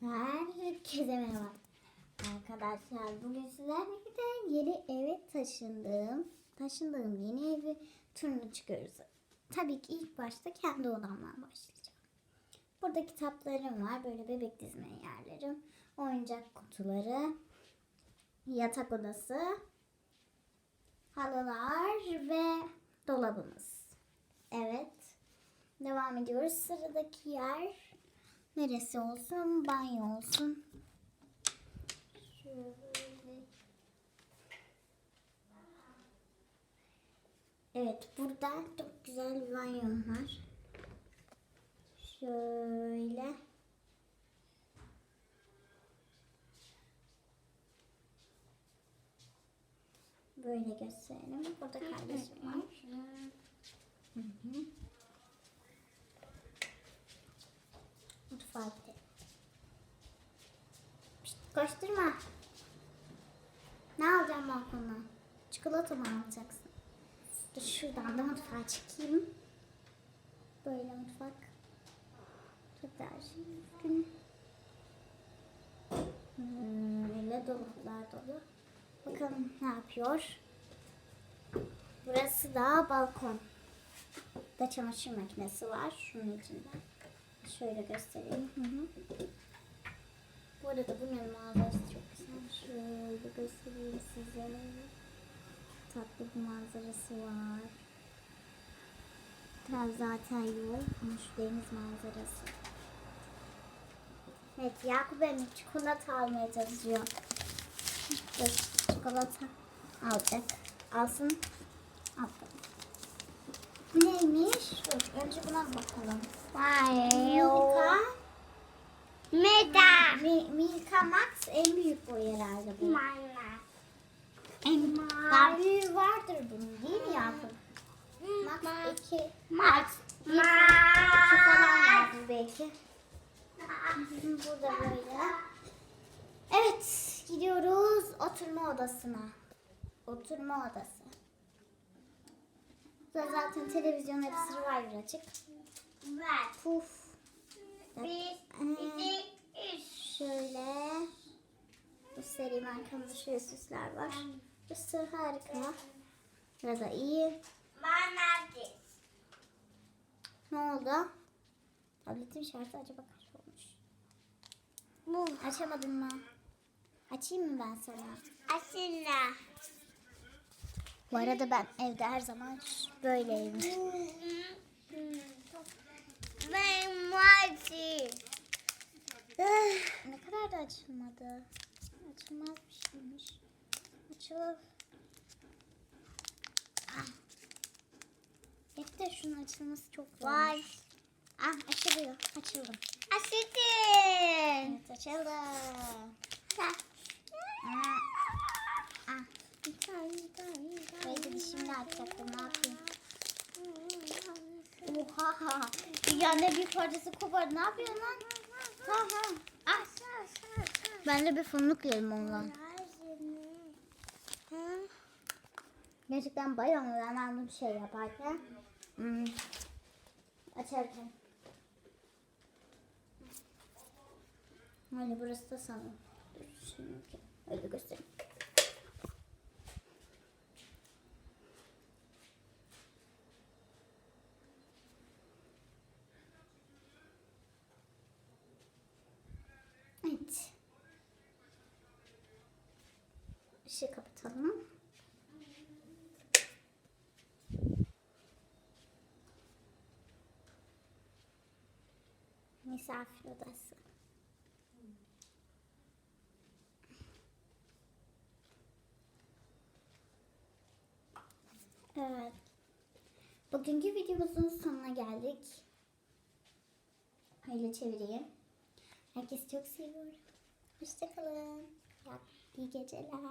Herkese merhaba. Arkadaşlar bugün sizlerle birlikte yeni eve taşındım. Taşındığım yeni evi turunu çıkıyoruz. Tabii ki ilk başta kendi odamdan başlayacağım. Burada kitaplarım var. Böyle bebek dizme yerlerim. Oyuncak kutuları. Yatak odası. Halılar ve dolabımız. Evet. Devam ediyoruz. Sıradaki yer neresi olsun? Banyo olsun. Şöyle. Evet, burada çok güzel bir banyom var. Şöyle. Böyle gösterelim. Burada kardeşim var. Hı hı. Gidelim. Pişt, koşturma. Ne alacağım balkona? Çikolata mı alacaksın? Dur şuradan da mutfağa çıkayım. Böyle mutfak. Çok daha gün. Böyle dolaplar dolu. Bakalım ne yapıyor. Burası da balkon. Da çamaşır makinesi var şunun içinde. Şöyle göstereyim. Hı hı. Bu arada bunun manzarası çok güzel. Şöyle göstereyim size. Tatlı bir manzarası var. Biraz zaten. Ama şu deniz manzarası. Evet Yakup Emre çikolata almaya çalışıyor. Dur çikolata alacak. Alsın. Al. Bu neymiş? Dur önce buna bakalım. Milka. Meda. Mi, Milka Max en büyük boy herhalde bu. Mana. En daha büyüğü vardır bunun değil mi Yakup? Max 2. Max. Bir falan vardır belki. Burada böyle. Evet gidiyoruz oturma odasına. Oturma odası. Burada zaten televizyon hepsi Survivor açık. Ver. Puf. Bir, iki, üç. Şöyle göstereyim arkamda şöyle süsler var. Burası harika. Burada iyi. Bana diz. Ne oldu? Tabletin şarjı acaba kaç olmuş? Bu. Açamadın mı? Açayım mı ben sana? Aslında. Bu arada ben evde her zaman böyleyim. Ben mazi. ne kadar da açılmadı. Açılmaz bir şeymiş. Açılır. Ah. Hep de şunun açılması çok zor. Var. Ah açılıyor. Açıldı. Asitin. Evet açıldı. Ah. Ah. Haydi dişimle açacaktım. Ne yapayım? Oha. Ya ne büyük parçası kopardı. Ne yapıyorsun lan? Ha ha. Ah. Ben de bir fındık yerim ondan. Gerçekten bayılmıyor ben anladım bir şey yaparken. Hmm. Açarken. Hani burası da sana. Dur şimdi öyle göstereyim. Evet. Işığı kapatalım. Misafir odası. Evet. Bugünkü videomuzun sonuna geldik. Öyle çevireyim. Herkesi çok seviyorum. Hoşçakalın. İyi geceler.